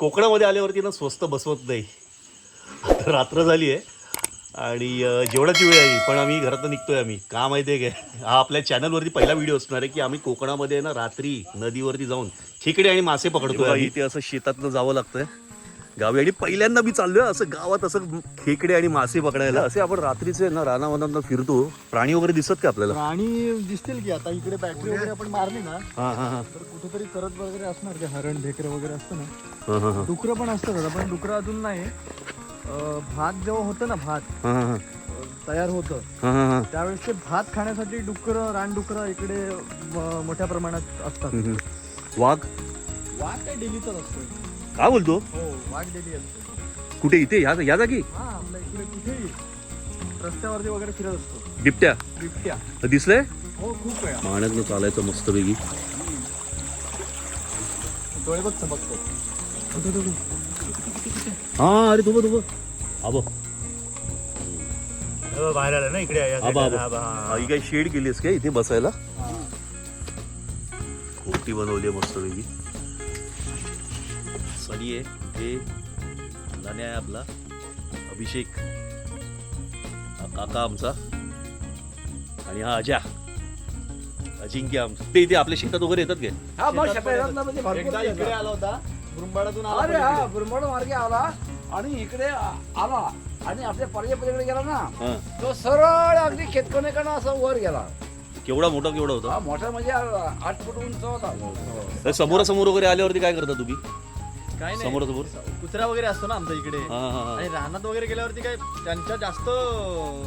कोकणामध्ये आल्यावरती ना स्वस्त बसवत नाही. आता रात्र झाली आहे आणि अं, जेवणाची वेळ आहे पण आम्ही घरातून निघतोय आम्ही. का माहिती आहे काय? हा आपल्या चॅनलवरती पहिला व्हिडिओ असणार आहे की आम्ही कोकणामध्ये ना रात्री नदीवरती जाऊन खेकडे आणि मासे पकडतोय इथे असं शेतातनं जावं लागतंय. गावी. आणि पहिल्यांदा मी चाललोय असं गावात असं खेकडे आणि मासे पकडायला. असे आपण रात्रीचे ना रानावनात फिरतो. प्राणी वगैरे दिसत का आपल्याला? प्राणी दिसतील की आता इकडे बॅटरी वगैरे आपण मारली ना हा हा हा. तर कुठेतरी करत वगैरे असणार ते हरण ढेकर वगैरे असतं ना. हा हा हा. डुकरं पण असतं दादा पण डुकरं अजून नाही. अं, भात जेव्हा होतं ना भात हा हा तयार होतं हा हा हा. त्यावेळेस ते भात खाण्यासाठी डुकरं रानडुकरं इकडे म- मोठ्या प्रमाणात असतात. हम्म. वाघ? वाघ काय डेलीचाच असतो काय बोलतो? हो असतो कुठे इथे? या या जागी? हा आपल्या इकडे कुठेही रस्त्यावरती वगैरे फिरत असतो. बिबट्या? बिबट्या. दिसलंय? हो खूप वेळा पाण्यातनं चालायचं मस्त पैकी. डोळे बघ चमकतो. हा अरे तुब तुब आबो. बाहेर आलं ना इकडे आबा आबा. हा, ही काय शेड केलीस काय इथे बसायला? खोपटी बनवली मस्त आहे. हे नाण्या आहे आपला. अभिषेक. हा काका आमचा. आणि हा अजा अजिंक्य आमचा. ते इथे आपल्या शेतात वगैरे येतात काय? हा मग शेतात मध्ये भरपूर एकदा येतात. इकडे आला होता. ब्रुंबाडातून आला अरे पण हा इकडे. ब्रह्मड मार्गे आला आणि इकडे आ- आला. आणि आपल्या पर्यापलीकडे गेला ना हा. तो सरळ अगदी खेतकणेकडनं असं वर गेला. केवढा मोठा केवढा होता? हा मोठा म्हणजे आ- आठ फूट उंच होता. तर समोरासमोर वगैरे आल्यावरती काय करता तुम्ही? काय नाही. समोरासमोर कुत्रा वगैरे असतो ना आमच्या इकडे. हा हा हा. आणि रानात वगैरे गेल्यावरती काय त्यांच्या जास्त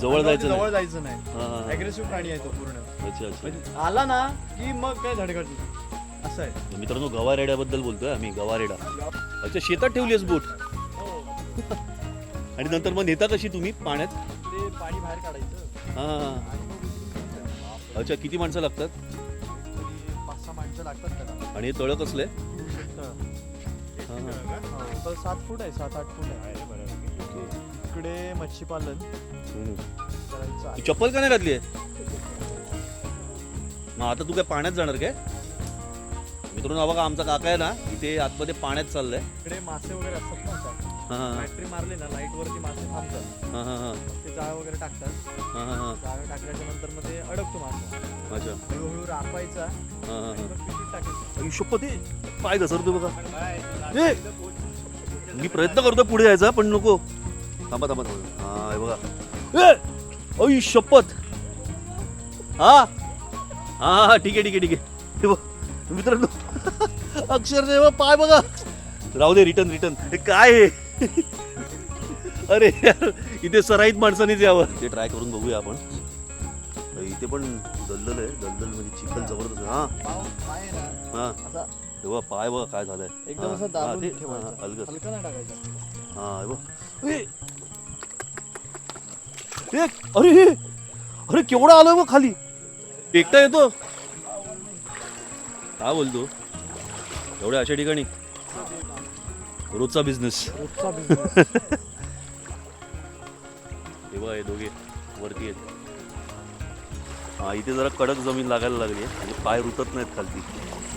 जवळ जायचं नाही. जवळ जायचं नाही. हा, हा, हा. अग्रेसिव्ह प्राणी आहे तो पूर्ण. अच्छा अच्छा. म्हणजे आला ना की मग काय नाही. असं आहे. मित्रांनो गवारेड्याबद्दल बोलतोय आम्ही गवारेडा. अच्छा शेतात ठेवलीस बोट. आणि नंतर मग नेता कशी तुम्ही? पाण्यात? ते पाणी बाहेर काढायचं. हा आणि मग अच्छा किती माणसं लागतात? पाच सहा माणसं लागतात त्याला. आणि हे तळ कसलंय तर सात फूट आहे सात आठ फूट आहे. इकडे मच्छी पालन. करायचं आहे. चप्पल का नाही घातली आहे? मग आता तू काय पाण्यात जाणार काय? मित्रांनो हा बघा आमचा काका आहे ना इथे आतमध्ये पाण्यात चाललंय. इकडे मासे वगैरे असतात ना बॅटरी मारली ना लाइट वरती मासे थांबतात. हा हा हा. ते जाळ वगैरे टाकतात. हा हा हा. जाळ टाकल्याच्या नंतर मग ते अडकतो मासा. अच्छा. हळूहळू हा आणि मग पिशवीत टाकायचं. पाय घसरतो बघा. ए! मी प्रयत्न करतो पुढे जायचा पण नको. थांबा थांबा थांबा. हा हे बघा. ए! अई शपथ. हा? हा हा ठीक आहे ठीक आहे ठीक आहे. हे बघ. मित्रांनो अक्षरशः हे बघ, पाय बघा. राहू दे रिटर्न रिटर्न हे काय आहे अरे यार इथे सराईत माणसानेच यावं. ते ट्राय करून बघूया आपण. इथे पण दलदल आहे. दलदल म्हणजे चिखल जबरदस्त आहे. हा. हा. हे बघ पाय बघ काय झालंय. एकदम असं हा, दाबून ते- ठेवायचं. हा, अलगद हलका नाही टाकायचं. हा हे बघ. ए! ए, अरे हे! अरे केवढा आलोय बघ खाली. एकटा येतो. काय बोलतो? एवढ्या अशा ठिकाणी. रोजचा बिझनेस रोजचा बिझनेस हे बघ हे दोघे वरती आहेत. हा इथे जरा कडक जमीन लागायला लागली आहे. म्हणजे पाय रुतत नाहीत खालती.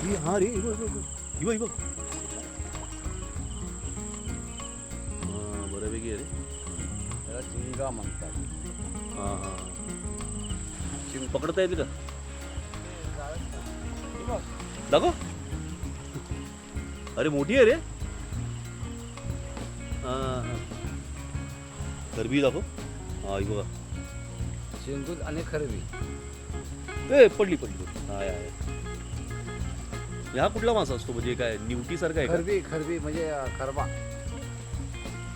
ही हा रे ही बघ. हा, बऱ्यापैकी आहे रे. त्याला चिंगा म्हणतात. हा हा. चिंग पकडता येईल का? दाखव. अरे मोठी आहे रे. हा. हा. करबी दाखव. हा ही बघा. शेंदूर आणि खरबी ए पडली पडली हाय हाय. हा कुठला मासा असतो? म्हणजे काय निवटी सारखा आहे का? खरबी खरबी म्हणजे अ, खरबा.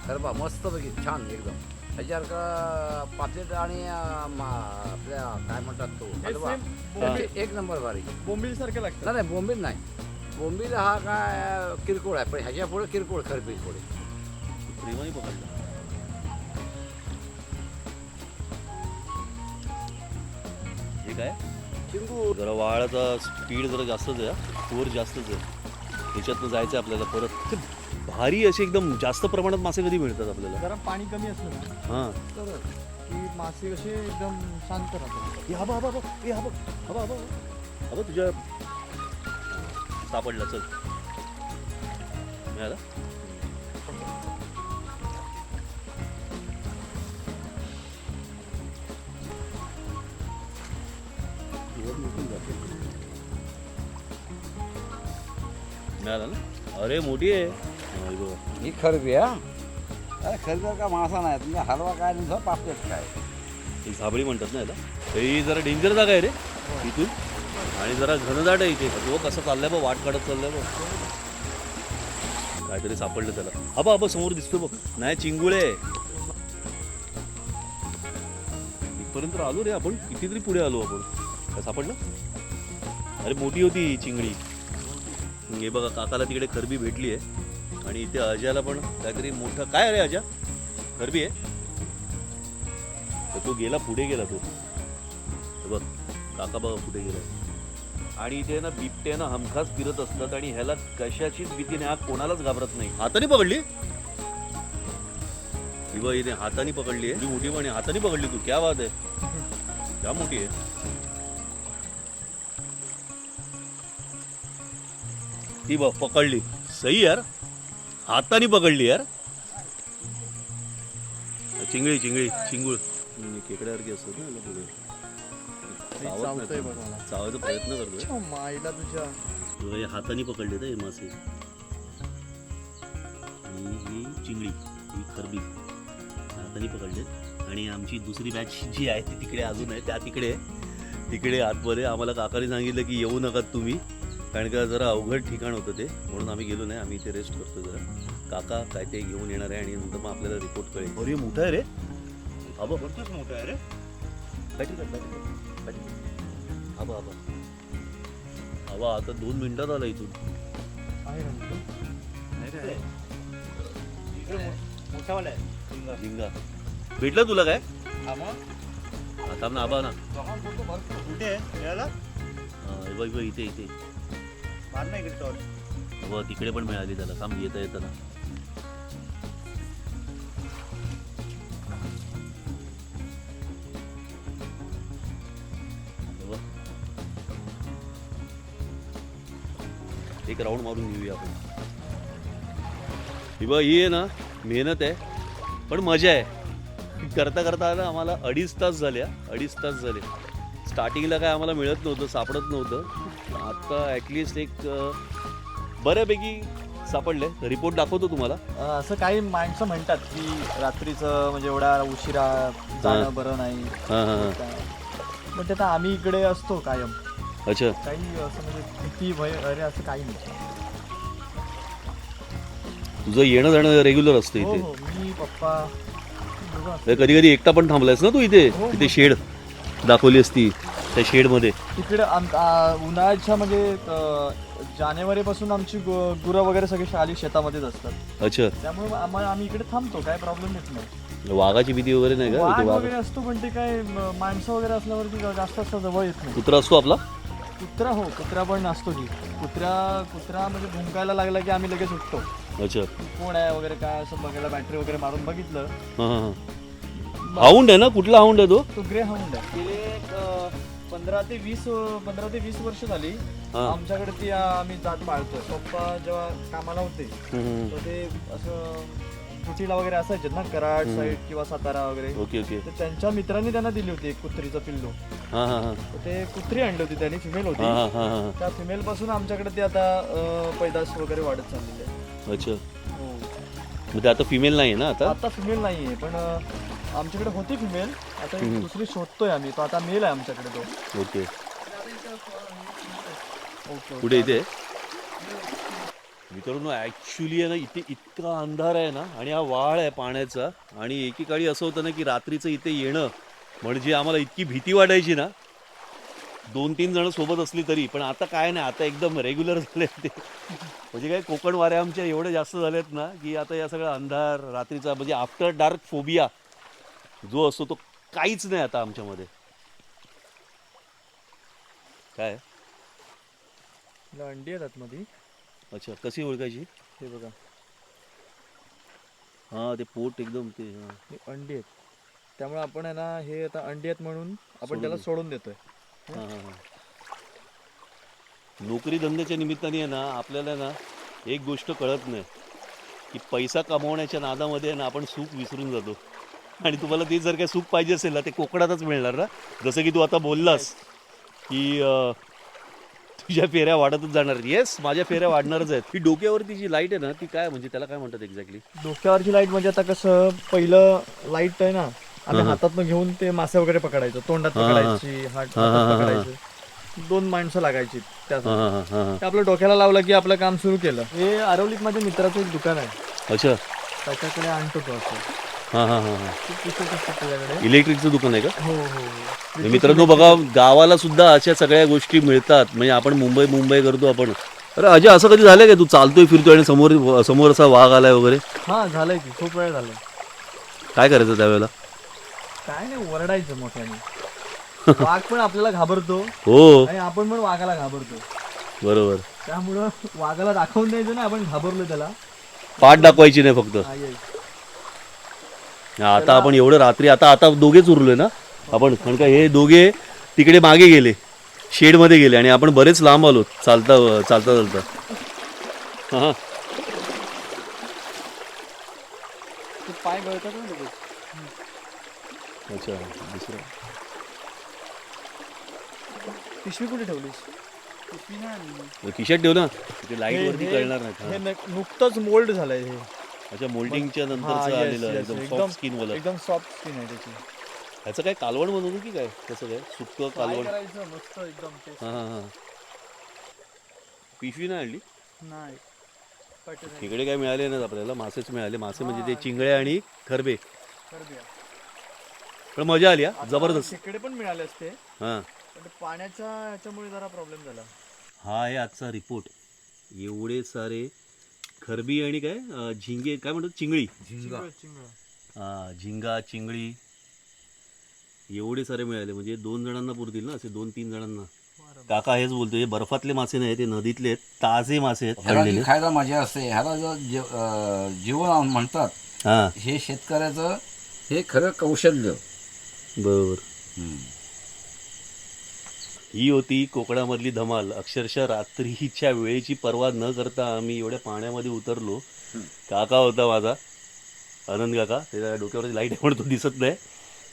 खरबा मस्त बघी छान एकदम. त्याच्यासारखा पापलेट आणि अ, मा- आपल्या काय म्हणतात तो हलवा. एक नंबर भारी बोंबील सारखं लागतं. नाही नाही बोंबील नाही. बोंबील हा काय किरकोळ आहे पण ह्याच्या पुढे किरकोळ खरबी पुढे प्रेमाने पकडला हे काय? जरा वाळाचा स्पीड जरा जास्तच आहे फोर जास्तच आहे त्याच्यातनं जायचं आहे आपल्याला परत. ते भारी असे एकदम जास्त प्रमाणात मासे कधी मिळतात आपल्याला? जरा पाणी कमी असलं ना हां. तर की मासे कसे एकदम शांत राहतात. हे हा हा हे हा हा हा. हा बघ, तुझ्या सापडला चल. मिळाला? मिळाला ना? अरे मोठी आहे. हा, बघा. ही खरबी हा? अरे खरबी का मासा नाही तुमचा हलवा काय तुमचा पापलेट काय? ही झाबळी म्हणतात ना याला. ही जरा डेंजर जागा आहे रे इथून. आणि जरा घनदाट आहे इथे. तो कसं चाललंय बघ वाट काढत चाललंय बघ. काहीतरी सापडलं त्याला. अबा अबा समोर दिसतो बघ. नाही चिंगुळे इथपर्यंत आलो रे आपण. कितीतरी पुढे आलो आपण. काय सापडलं? अरे मोठी होती ही चिंगडी. हे बघा काकाला तिकडे खरबी भेटली आहे. आणि इथे अजयाला पण काहीतरी मोठं काय रे अजा खरबी आहे? तर तो गेला पुढे गेला तो. बघ काका बघा पुढे गेला. आणि इथे ना बिबटे ना हमखास फिरत असतात आणि ह्याला कशाचीच भीती नाही हा कोणालाच घाबरत नाही. हाताने पकडली? ही बघ इथे हाताने पकडली आहे. मोठी पण हाताने पकडली तू क्या बात आहे. क्या मोठी आहे. ती बघ पकडली. सही यार. हाताने पकडली यार. चिंगळी चिंगळी चिंगूळ. हम्म, खेकड्यासारखी असतात ना पुढे चावायचा प्रयत्न करतोय. माईला तुझ्या. हे हाताने पकडले तर हे मासे. आणि ही चिंगडी ही खरबी. हाताने पकडले आणि आमची दुसरी बॅच जी आहे ती तिकडे अजून आहे. त्या तिकडे आहे. तिकडे आतमध्ये आम्हाला काकाने सांगितलं की येऊ नका तुम्ही. कारण का जरा अवघड ठिकाण होतं ते म्हणून आम्ही गेलो नाही. आम्ही इथे रेस्ट करतो जरा. काका काय ते घेऊन येणार आहे आणि नंतर मग आपल्याला रिपोर्ट कळेल. अरे मोठा आहे रे? अबा भरपूरच मोठा आहे रे. आबा आबा. आबा आता दोन मिनिटात आला इथून. मोठावाला आहे. झिंगा भेटलं तुला काय? हा आता ना आबा ना. कुठे आहे. इथे इथे. मार इकडे टॉर्च. अबा तिकडे पण मिळाली त्याला. काम येता येतं ना. एक राऊंड मारून घेऊया आपण. ही बा ही आहे ना मेहनत आहे पण मजा आहे. करता करता ना आम्हाला अडीच तास झाल्या अडीच तास झाले. स्टार्टिंगला काय आम्हाला मिळत नव्हतं सापडत नव्हतं. आता ॲटलिस्ट एक अं, बऱ्यापैकी सापडले. रिपोर्ट दाखवतो तुम्हाला. अं, असं काही माणसं म्हणतात की रात्रीचं म्हणजे एवढा उशिरा हा. जाणं बरं नाही. हां हां हां. पण ते आता आम्ही इकडे असतो कायम. अच्छा. काही असं म्हणजे भीती भय अरे असं काही नाही. तुझं येणं जाणं रेग्युलर असतं हो इथे. हो मी पप्पा दोघं असतो. कधी कधी एकटा पण थांबलायस ना तू इथे? हो, इथे हो. शेड दाखवली असती. त्या शेडमध्ये. तिकडे आम- आ, उन्हाळ्याच्या म्हणजे जानेवारी पासून आमची गु- गुरं वगैरे सगळी आली शेतामध्येच असतात. अच्छा. त्यामुळे आम्हाला आम्ही इकडे थांबतो काय प्रॉब्लेम येत नाही. वाघाची भीती वगैरे नाही का? वाघ इथे वाघ वगैरे असतो पण ते काय म- माणसं वगैरे असल्यावरती जास्त असं जवळ येत नाही. कुत्रा असतो आपला? कुत्रा हो कुत्रा पण असतो की. कुत्रा कुत्रा म्हणजे भुंकायला लागला की आम्ही लगेच उठतो. अच्छा. कोण आहे वगैरे काय असं बघायला बॅटरी वगैरे मारून बघितलं. हां हां हां. हाऊंड आहे ना? कुठला हाऊंड आहे तो? तो ग्रे हाऊंड आहे. गेले एक, अं, पंधरा ते वीस पंधरा ते वीस वर्ष झाली. हां. आमच्याकडे ती आम्ही जात पाळतो पप्पा जेव्हा कामाला होते हम्म, तर ते असं सुटीला वगैरे असायचे ना कराड. साईड किंवा सातारा वगैरे. Okay okay. तर त्यांच्या मित्रांनी त्यांना दिली होती एक कुत्रीचं पिल्लू. हां हां हां. तर ते कुत्री आणली होती त्यांनी फिमेल होती. हां हां हां हां. त्या फिमेल पासून आमच्याकडे ते आता अं, पैदास वगैरे वाढत चाललेली आहे. अच्छा. हो. मग ते आता फिमेल नाही आहे ना आता? आता फिमेल नाहीये पण अं, आमच्याकडे होती फिमेल आता एक हम्म. दुसरी शोधतोय आम्ही. तो आता मेल आहे आमच्याकडे तो. ओके. ओके कुठे इथे. मित्रांनो ॲक्च्युली आहे ना इथे इतका अंधार आहे ना आणि हा वाळ आहे पाण्याचा. आणि एकेकाळी असं होतं ना की रात्रीचं इथे येणं म्हणजे आम्हाला इतकी भीती वाटायची ना. दोन तीन जण सोबत असली तरी पण आता काय नाही आता एकदम रेग्युलर झाले ते. म्हणजे काय कोकण वाऱ्या आमच्या एवढे जास्त झालेत ना की आता या सगळा अंधार रात्रीचा म्हणजे आफ्टर डार्क फोबिया जो असतो तो काहीच नाही आता आमच्यामध्ये. काय? अंडी येतात मध्ये अच्छा कशी ओळखायची? हे बघा. हां ते पोट एकदम ते हां. हे अंडी आहेत. त्यामुळे आपण आहे ना हे आता अंडी आहेत म्हणून आपण त्याला. सोडून देतोय. हां? हां हां नोकरी धंद्याच्या निमित्ताने आहे ना आपल्याला ना एक गोष्ट कळत नाही. की पैसा कमवण्याच्या नादामध्ये आहे ना आपण सुख विसरून जातो. आणि तुम्हाला ते जर काही सुख पाहिजे असेल ना ते कोकणातच मिळणार ना. जसं की तू आता बोललास की अं, तुझ्या फेऱ्या वाढतच जाणार. येस माझ्या फेऱ्या वाढणारच आहेत. ही डोक्यावरती जी लाइट आहे ना ती काय म्हणजे त्याला काय म्हणतात एक्झॅक्टली डोक्यावरची लाइट म्हणजे आता कसं पहिलं लाइट आहे ना आम्ही हातातनं घेऊन ते मासे वगैरे पकडायचो तोंडात हा, हा. पकडायची हात हा, हा, हातात हा, हा. पकडायचे. दोन माणसं लागायची त्यासाठी ते आपलं डोक्याला लावलं की आपलं काम सुरू केलं. हे आरवलीत माझ्या मित्राचं एक दुकान आहे. अच्छा. त्याच्याकडे आणतो तो असं. हां हां हां हां. खूप पुस्तक असतात त्याच्याकडे इलेक्ट्रिकचं दुकान आहे का? हो हो हो. मित्रांनो बघा गावाला सुद्धा अशा सगळ्या गोष्टी मिळतात. म्हणजे आपण मुंबई मुंबई करतो आपण. अरे अजय असं कधी झालंय का? तू चालतोय फिरतोय आणि समोर समोर असा वाघ आलाय वगैरे? हा झालंय की. खूप वेळ झालंय. काय करायचं त्यावेळेला? काय नाही ओरडायचं मोठ्याने. वाघ पण आपल्याला घाबरतो. हो. आणि आपण पण वाघाला घाबरतो. बरोबर. त्यामुळं वाघाला दाखवून द्यायचं ना आपण घाबरलो त्याला. पाठ दाखवायची नाही फक्त. हा. आता आपण एवढं रात्री आता आता दोघेच उरलोय ना? आपण कारण का हे दोघे तिकडे मागे गेले शेडमध्ये गेले आणि आपण बरेच लांब आलो चालता चालता चालता. हां पाय. अच्छा दुसरं. पिशवी कुठे ठेवलीस? पिशवी नाही खिशात ठेव ना ते लाइट वरती कळणार नाही. नुकतंच मोल्ड झालंय हे. अच्छा मोल्डिंगच्या हा, नंतरचं yes, आलेलं yes, एकदम एकदम- सॉफ्ट स्किन वाला. एकदम सॉफ्ट स्किन आहे त्याची. ह्याचं काय कालवण बनवतो की काय? कसं काय? सुक्क कालवण. करायचं मस्त एकदम हां हां हां. पिशवी नाही आणली? नाही. आहे. तिकडे काय मिळाले नाही आपल्याला. मासेच मिळाले. मासे म्हणजे ते चिंगळे आणि खरबे. कर द्या. पण मजा आली हा. आता जबरदस्त. तिकडे पण मिळाले असते. हां. पण ते पाण्याच्या ह्याच्यामुळे जरा प्रॉब्लेम झाला. हा आहे आजचा रिपोर्ट एवढे सारे खरबी आणि काय? झिंगे काय म्हणतात? चिंगळी. झिंगा. हा झिंगा चिंगळी. एवढे सारे मिळाले. म्हणजे दोन जणांना पुरतील ना? असे दोन तीन जणांना. काका हेच बोलतो हे बर्फातले मासे नाही ते नदीतले आहेत. ताजे मासे आहेत ह्याला खायला मजा असते. ह्याला जो अं, जीवन म्हणतात हा. हे शेतकऱ्याचं हे खरं कौशल्य. बरोबर. हम्म. ही होती कोकणामधली धमाल. अक्षरशः रात्रीच्या वेळेची पर्वा न करता आम्ही एवढ्या पाण्यामध्ये उतरलो. काका होता माझा आनंद काका. त्याच्या डोक्यावरची लाइट आहे म्हणून तो दिसत नाही.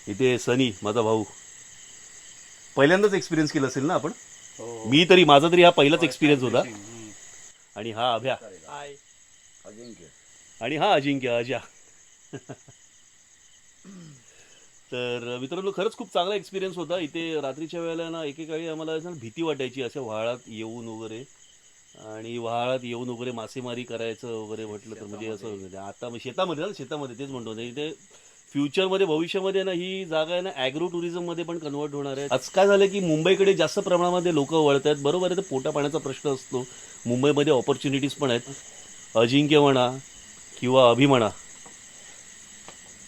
इथे सनी माझा भाऊ. पहिल्यांदाच एक्सपिरियन्स केला असेल ना आपण? मी तरी माझा तरी हा पहिलाच एक्सपिरियन्स होता. आणि हा अभ्या. अजिंक्य आणि हा अजिंक्य अजा. तर मित्रांनो खरंच खूप चांगला एक्सपिरियन्स होता. इथे रात्रीच्या वेळेला ना एकेकाळी आम्हाला भीती वाटायची अशा व्हाळात येऊन वगैरे. आणि व्हाळात येऊन वगैरे मासेमारी करायचं वगैरे म्हटलं तर म्हणजे असं म्हणजे आता मग शेतामध्ये ना शेतामध्ये तेच म्हणतो. म्हणजे इथे फ्युचरमध्ये भविष्यामध्ये ना ही जागा आहे ना ॲग्रो टुरिझममध्ये पण कन्वर्ट होणार आहे. आज काय झालं की मुंबईकडे जास्त प्रमाणामध्ये लोक वळत आहेत बरोबर आहे तर पोटा पाण्याचा प्रश्न असतो. मुंबईमध्ये ऑपॉर्च्युनिटीज पण आहेत. अजिंक्य म्हणा किंवा अभि म्हणा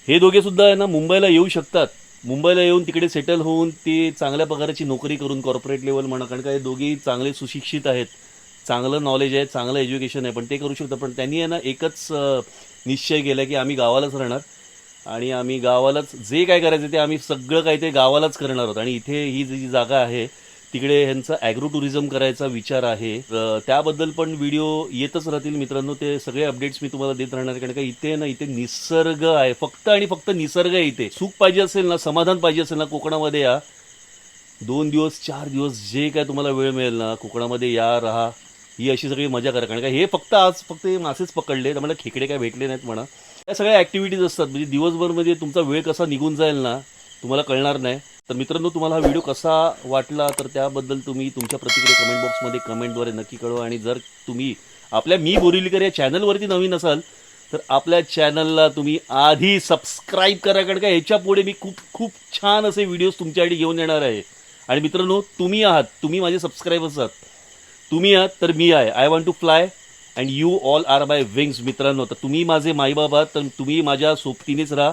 हे दोघे सुद्धा आहे ना मुंबईला येऊ शकतात. मुंबईला येऊन तिकडे सेटल होऊन ते चांगल्या पगाराची नोकरी करून कॉर्पोरेट लेवल म्हणा कारण का हे दोघेही चांगले सुशिक्षित आहेत. चांगलं नॉलेज आहे चांगलं एज्युकेशन आहे पण ते करू शकतात. पण त्यांनी आहे ना एकच निश्चय केला की आम्ही गावालाच राहणार. आणि आम्ही गावालाच जे काय करायचं ते आम्ही सगळं काही ते गावालाच करणार आहोत. आणि इथे ही जी जागा आहे तिकडे ह्यांचा ॲग्रो टुरिझम करायचा विचार आहे. त्याबद्दल पण व्हिडिओ येतच राहतील मित्रांनो. ते सगळे अपडेट्स मी तुम्हाला देत राहणार आहे. कारण का इथे ना इथे निसर्ग आहे. फक्त आणि फक्त निसर्ग आहे इथे. सुख पाहिजे असेल ना समाधान पाहिजे असेल ना कोकणामध्ये या. दोन दिवस चार दिवस जे काय तुम्हाला वेळ मिळेल ना कोकणामध्ये या राहा. ही अशी सगळी मजा करा. कारण का हे फक्त आज फक्त हे मासेच पकडले. तर मला खेकडे काय भेटले नाहीत म्हणा. या सगळ्या ॲक्टिव्हिटीज असतात. म्हणजे दिवसभर म्हणजे तुमचा वेळ कसा निघून जाईल ना तुम्हाला कळणार नाही. तर मित्रांनो तुम्हाला हा व्हिडिओ कसा वाटला तर त्याबद्दल तुम्ही तुमच्या प्रतिक्रिया कमेंट बॉक्समध्ये कमेंटद्वारे नक्की कळवा. आणि जर तुम्ही आपल्या मी बोरिवलीकर या चॅनलवरती नवीन असाल तर आपल्या चॅनलला तुम्ही आधी सबस्क्राईब करा कारण का ह्याच्या पुढे मी खूप खूप छान असे व्हिडिओज तुमच्यासाठी घेऊन येणार आहे. आणि मित्रांनो तुम्ही आहात तुम्ही माझे सबस्क्राईबर्स आहात. तुम्ही आहात तर मी आहे. I want to fly and you all are by wings मित्रांनो. तर तुम्ही माझे माईबाबा आहात तर तुम्ही माझ्या सोबतीनेच राहा.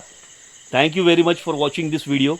Thank you very much for watching this video